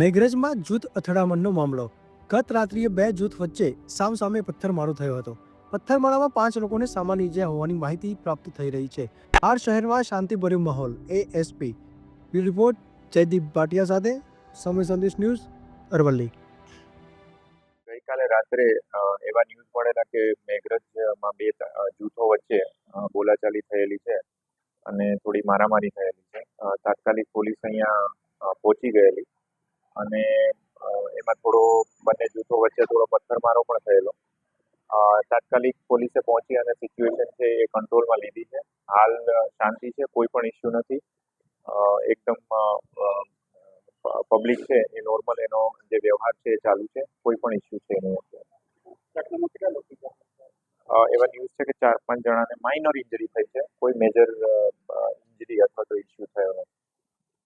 મેઘરજમાં જૂથ અથડામણનો મામલો. ગત રાત્રિએ બે જૂથ વચ્ચે સામસામે પથ્થરમારો થયો હતો. પથ્થરમારામાં પાંચ લોકોને સામાન્ય ઇજા હોવાની માહિતી પ્રાપ્ત થઈ રહી છે. આ શહેરમાં શાંતિભર્યો માહોલ. એએસપી રિપોર્ટ જયદીપ ભાટિયા સાથે. સમય સંદેશ ન્યૂઝ, અરવલ્લી. ગઈકાલે રાત્રે એવા ન્યૂઝ મળેલા કે મેઘરજમાં બે જૂથો વચ્ચે બોલાચાલી થયેલી છે અને થોડી મારામારી થયેલી છે. તાત્કાલિક પોલીસ અહીંયા પહોંચી ગયેલી. અને એમાં થોડો બંને જૂથો વચ્ચે થોડો પથ્થરમારો પણ થયેલો. તાત્કાલિક પોલીસે પહોંચી અને સિચ્યુએશન છે એ કંટ્રોલમાં લીધી છે. હાલ શાંતિ છે કોઈ પણ ઇસ્યુ નથી. એકદમ પબ્લિક છે એ નોર્મલ એનો જે વ્યવહાર છે એ ચાલુ છે. કોઈ પણ ઇસ્યુ છે એની એવા ન્યૂઝ છે કે ચાર પાંચ જણાને માઇનોર ઇન્જરી થઈ છે. કોઈ મેજર